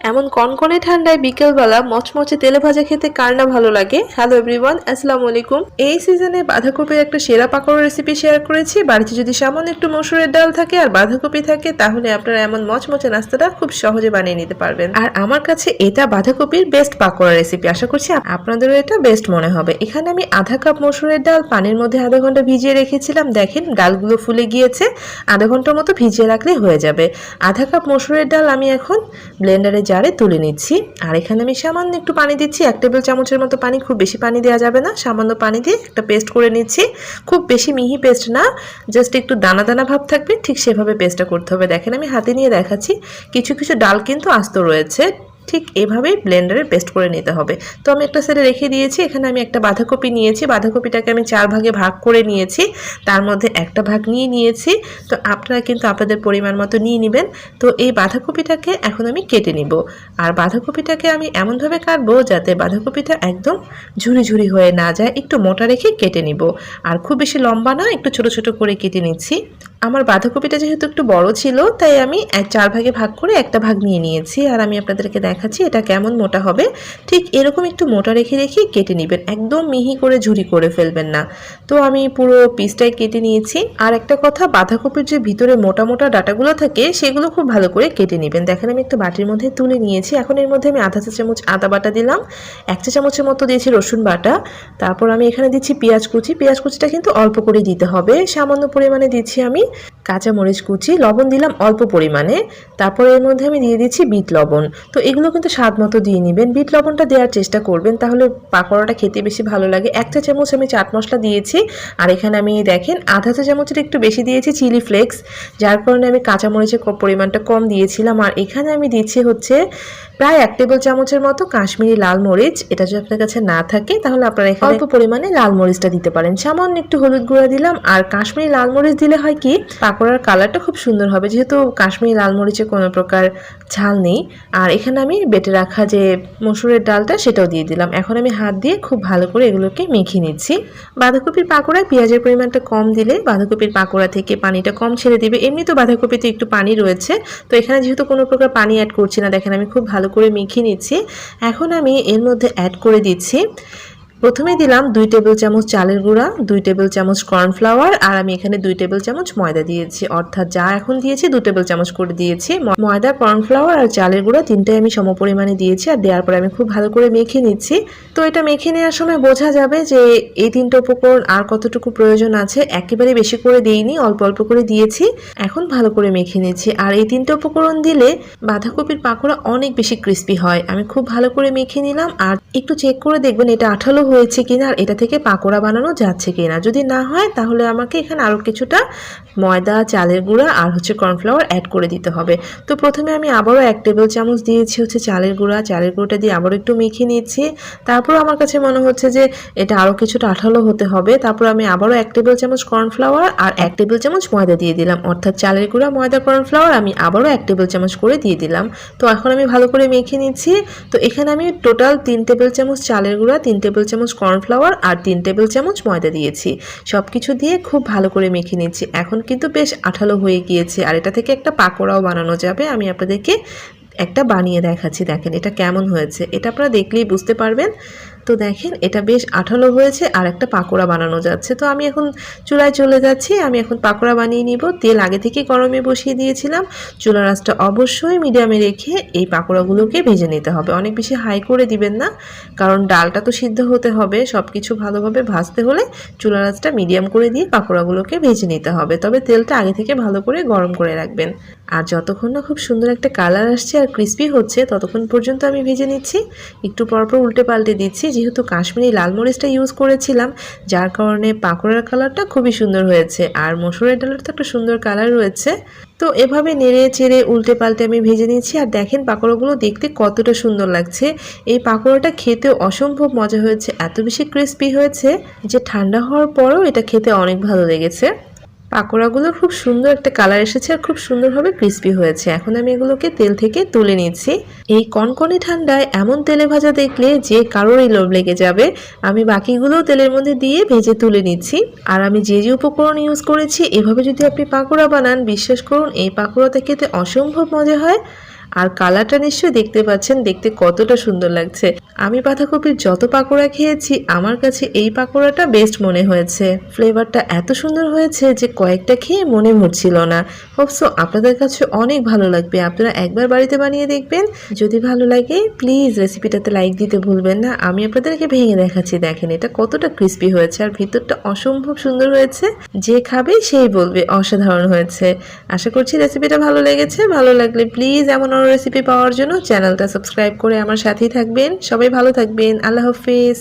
এমন কনকনে ঠান্ডায় বিকেলবেলা মচমচে তেলে ভাজা খেতে কার না ভালো লাগে? হ্যালো এভরিওয়ান আসসালামু আলাইকুম। এই সিজনে বাঁধাকপির একটা সেরা পাকোড়া রেসিপি শেয়ার করেছি। বাড়িতে যদি সামান্য একটু মসুরের ডাল থাকে আর বাঁধাকপি থাকে, তাহলে আপনারা এমন মচমচে নাস্তাটা খুব সহজে বানিয়ে নিতে পারবেন। আর আমার কাছে এটা বাঁধাকপির বেস্ট পাকোড়া রেসিপি আশা করছি আপনাদেরও এটা বেস্ট মনে হবে। এখানে আমি আধা কাপ মসুরের ডাল পানির মধ্যে আধা ঘণ্টা ভিজিয়ে রেখেছিলাম। দেখেন, ডালগুলো ফুলে গিয়েছে। আধা ঘণ্টার মতো ভিজিয়ে রাখলে হয়ে যাবে। আধা কাপ মসুরের ডাল আমি এখন ব্লেন্ডারে জারে তুলে নিচ্ছি। আর এখানে আমি সামান্য একটু পানি দিচ্ছি। এক টেবিল চামচের মতো পানি, খুব বেশি পানি দেওয়া যাবে না। সামান্য পানি দিয়ে একটা পেস্ট করে নিচ্ছি। খুব বেশি মিহি পেস্ট না, জাস্ট একটু দানা দানা ভাব থাকবে। ঠিক সেভাবে পেস্টটা করতে হবে। দেখেন আমি হাতে নিয়ে দেখাচ্ছি। কিছু কিছু ডাল কিন্তু আস্ত রয়েছে। ঠিক এভাবেই ব্লেন্ডারে পেস্ট করে নিতে হবে। তো আমি একটা সাইডে রেখে দিয়েছি, এখানে আমি একটা বাঁধাকপি নিয়েছি। বাঁধাকপিটাকে আমি চার ভাগে ভাগ করে নিয়েছি। তার মধ্যে একটা ভাগ নিয়ে নিয়েছি। তো আপনারা কিন্তু আপনাদের পরিমাণ মতো নিয়ে নেবেন। তো এই বাঁধাকপিটাকে এখন আমি কেটে নিব। আর বাঁধাকপিটাকে আমি এমনভাবে কাটবো যাতে বাঁধাকপিটা একদম ঝুরি ঝুরি হয়ে না যায়। একটু মোটা রেখে কেটে নিব। আর খুব বেশি লম্বা না একটু ছোট ছোট করে কেটে নিচ্ছি। আমার বাঁধাকপিটা যেহেতু একটু বড় ছিল, তাই আমি চার ভাগে ভাগ করে একটা ভাগ নিয়ে নিয়েছি। আর আমি আপনাদেরকে দেখাচ্ছি এটা কেমন মোটা হবে। ঠিক এরকম একটু মোটা রেখে রেখে কেটে নেবেন। একদম মিহি করে ঝুরি করে ফেলবেন না। তো আমি পুরো পিসটাই কেটে নিয়েছি। আর একটা কথা, বাঁধাকপির যে ভিতরে মোটা মোটা ডাটাগুলো থাকে, সেগুলো খুব ভালো করে কেটে নেবেন। দেখেন আমি একটা বাটির মধ্যে তুলে নিয়েছি। এখন এর মধ্যে আমি আধা চা চামচ আদা বাটা দিলাম। এক চা চামচের মতো দিয়েছি রসুন বাটা। তারপর আমি এখানে দিচ্ছি পেঁয়াজ কুচি। পেঁয়াজ কুচিটা কিন্তু অল্প করে দিতে হবে। সামান্য পরিমাণে দিচ্ছি আমি কাঁচা মরিচ কুচি লবণ দিলাম অল্প পরিমাণে। তারপরে এর মধ্যে আমি দিয়ে দিচ্ছি বিট লবণ। তো এগুলো কিন্তু স্বাদ মতো দিয়ে নেবেন। বিট লবণটা দেওয়ার চেষ্টা করবেন তাহলে পাকোড়াটা খেতে বেশি ভালো লাগে। এক চা চামচ আমি চাট মশলা দিয়েছি। আর এখানে আমি দেখেন আধা চা চামচের একটু বেশি দিয়েছি চিলি ফ্লেক্স। যার কারণে আমি কাঁচা মরিচের ক- পরিমাণটা কম দিয়েছিলাম। আর এখানে আমি দিচ্ছি হচ্ছে প্রায় এক টেবিল চামচের মতো কাশ্মীরি লাল মরিচ। এটা যদি আপনার কাছে না থাকে তাহলে আপনারা এখানে অল্প পরিমাণে লাল মরিচটা দিতে পারেন। সামান্য একটু হলুদ গুঁড়া দিলাম। আর কাশ্মীরি লাল মরিচ দিলে হয় কি পাকোড়ার কালারটা খুব সুন্দর হবে। যেহেতু কাশ্মীরি, লাল মরিচে কোনো প্রকার ঝাল নেই। আর এখানে আমি বেটে রাখা যে মসুরের ডালটা সেটাও দিয়ে দিলাম। এখন আমি হাত দিয়ে খুব ভালো করে এগুলোকে মেখে নিচ্ছি। বাঁধাকপির পাকোড়ায় পেঁয়াজের পরিমাণটা কম দিলে বাঁধাকপির পাকোড়া থেকে পানিটা কম ছেড়ে দিবে। এমনি তো বাঁধাকপিতে একটু পানি রয়েছে। তো এখানে যেহেতু কোনো প্রকার পানি অ্যাড করছি না, দেখেন আমি খুব ভালো করে মেখে নিচ্ছি। এখন আমি এর মধ্যে অ্যাড করে দিচ্ছি প্রথমে দিলাম দুই টেবিল চামচ চালের গুঁড়া, দুই টেবিল চামচ কর্নফ্লাওয়ার, আর আমি এখানে দুই টেবিল চামচ ময়দা দিয়েছি। অর্থাৎ যা এখন দিয়েছি, দু টেবিল চামচ করে দিয়েছি। ময়দা, কর্নফ্লাওয়ার আর চালের গুঁড়া তিনটাই আমি সমপরিমাণে দিয়েছি আর দেওয়ার পরে আমি খুব ভালো করে মেখে নিচ্ছি। তো এটা মেখে নেওয়ার সময় বোঝা যাবে যে এই তিনটা উপকরণ আর কতটুকু প্রয়োজন আছে। একেবারে বেশি করে দিইনি, অল্প অল্প করে দিয়েছি। এখন ভালো করে মেখে নিচ্ছি। আর এই তিনটা উপকরণ দিলে বাঁধাকপির পাকোড়া অনেক বেশি ক্রিস্পি হয়। আমি খুব ভালো করে মেখে নিলাম। আর একটু চেক করে দেখবেন এটা আঠালো হয়েছে কিনা আর এটা থেকে পাকোড়া বানানো যাচ্ছে কিনা। যদি না হয়, তাহলে আমাকে এখানে আরও কিছুটা ময়দা, চালের গুঁড়া আর হচ্ছে কর্নফ্লাওয়ার অ্যাড করে দিতে হবে। তো প্রথমে আমি আবারও এক টেবিল চামচ দিয়েছি হচ্ছে চালের গুঁড়া। চালের গুঁড়োটা দিয়ে আবারও একটু মেখে নিচ্ছি তারপর আমার কাছে মনে হচ্ছে যে এটা আরও কিছুটা আঠালো হতে হবে। তারপর আমি আবারও এক টেবিল চামচ কর্নফ্লাওয়ার আর এক টেবিল চামচ ময়দা দিয়ে দিলাম। অর্থাৎ চালের গুঁড়া, ময়দা কর্নফ্লাওয়ার আমি আবারও এক টেবিল চামচ করে দিয়ে দিলাম। তো এখন আমি ভালো করে মেখে নিচ্ছি। তো এখানে আমি টোটাল তিন টেবিল চামচ চালের গুঁড়া, তিন টেবিল চামচ কর্নফ্লাওয়ার আর তিন টেবিল চামচ ময়দা দিয়েছি। সব কিছু দিয়ে খুব ভালো করে মেখে নিচ্ছি। এখন কিন্তু বেশ আঠালো হয়ে গিয়েছে। আর এটা থেকে একটা পাকোড়াও বানানো যাবে। আমি আপনাদেরকে একটা বানিয়ে দেখাচ্ছি। দেখেন এটা কেমন হয়েছে। এটা আপনারা দেখলেই বুঝতে পারবেন। তো দেখেন, এটা বেশ আঠালো হয়েছে আর একটা পাকোড়া বানানো যাচ্ছে। তো আমি এখন চুলায় চলে যাচ্ছি, আমি এখন পাকোড়া বানিয়ে নিব। তেল আগে থেকে গরমে বসিয়ে দিয়েছিলাম। চুলা রাসটা অবশ্যই মিডিয়ামে রেখে এই পাকোড়াগুলোকে ভেজে নিতে হবে। অনেক বেশি হাই করে দিবেন না, কারণ ডালটা তো সিদ্ধ হতে হবে। সব কিছু ভালোভাবে ভাজতে হলে চুলা রাসটা মিডিয়াম করে দিয়ে পাকোড়াগুলোকে ভেজে নিতে হবে। তবে তেলটা আগে থেকে ভালো করে গরম করে রাখবেন। আর যতক্ষণ না খুব সুন্দর একটা কালার আসছে আর ক্রিস্পি হচ্ছে, ততক্ষণ পর্যন্ত আমি ভেজে নিচ্ছি। একটু পরপর উল্টে পাল্টে দিচ্ছি যেহেতু কাশ্মীরি লাল মরিচটা ইউজ করেছিলাম, যার কারণে পাকোড়ার কালারটা খুবই সুন্দর হয়েছে। আর মসুরের ডালের তো একটা সুন্দর কালার রয়েছে। তো এভাবে নেড়ে চেড়ে উল্টে পাল্টে আমি ভেজে নিচ্ছি আর দেখেন পাকোড়াগুলো দেখতে কতটা সুন্দর লাগছে। এই পাকোড়াটা খেতে অসম্ভব মজা হয়েছে, এত বেশি ক্রিস্পি হয়েছে যে ঠান্ডা হওয়ার পরেও এটা খেতে অনেক ভালো লেগেছে। পাকোড়াগুলো খুব সুন্দর একটা কালার এসেছে আর খুব সুন্দরভাবে ক্রিস্পি হয়েছে। এখন আমি এগুলোকে তেল থেকে তুলে নিচ্ছি। এই কনকনে ঠান্ডায় এমন তেলে ভাজা দেখলে যে কারোরই লোভ লেগে যাবে, আমি বাকিগুলো তেলের মধ্যে দিয়ে ভেজে তুলে নিচ্ছি। আর আমি যে যে উপকরণ ইউজ করেছি, এভাবে যদি আপনি পাকোড়া বানান, বিশ্বাস করুন, এই পাকোড়াতে খেতে অসম্ভব মজা হয়। আর কালারটা নিশ্চয়ই দেখতে পাচ্ছেন, দেখতে কতটা সুন্দর লাগছে। আমি বাঁধাকপির যত পাকোড়া খেয়েছি, আমার কাছে এই পাকোড়াটা বেস্ট মনে হয়েছে। ফ্লেভারটা এত সুন্দর হয়েছে যে কয়েকটা খেয়ে মনে ভরছিল না। হোপসো আপনাদের কাছে অনেক ভালো লাগবে, আপনারা একবার বাড়িতে বানিয়ে দেখবেন। যদি ভালো লাগে প্লিজ রেসিপিটাতে লাইক দিতে ভুলবেন না। আমি আপনাদেরকে ভেঙে দেখাচ্ছি, দেখেন এটা কতটা ক্রিস্পি হয়েছে আর ভিতরটা অসম্ভব সুন্দর হয়েছে। যে খাবে সেই বলবে, অসাধারণ হয়েছে। আশা করছি রেসিপিটা ভালো লেগেছে। ভালো লাগলে প্লিজ এমন অন্য রেসিপি পাওয়ার জন্য চ্যানেলটা সাবস্ক্রাইব করে আমার সাথেই থাকবেন। সবাই ভালো থাকবেন। আল্লাহ হাফিজ।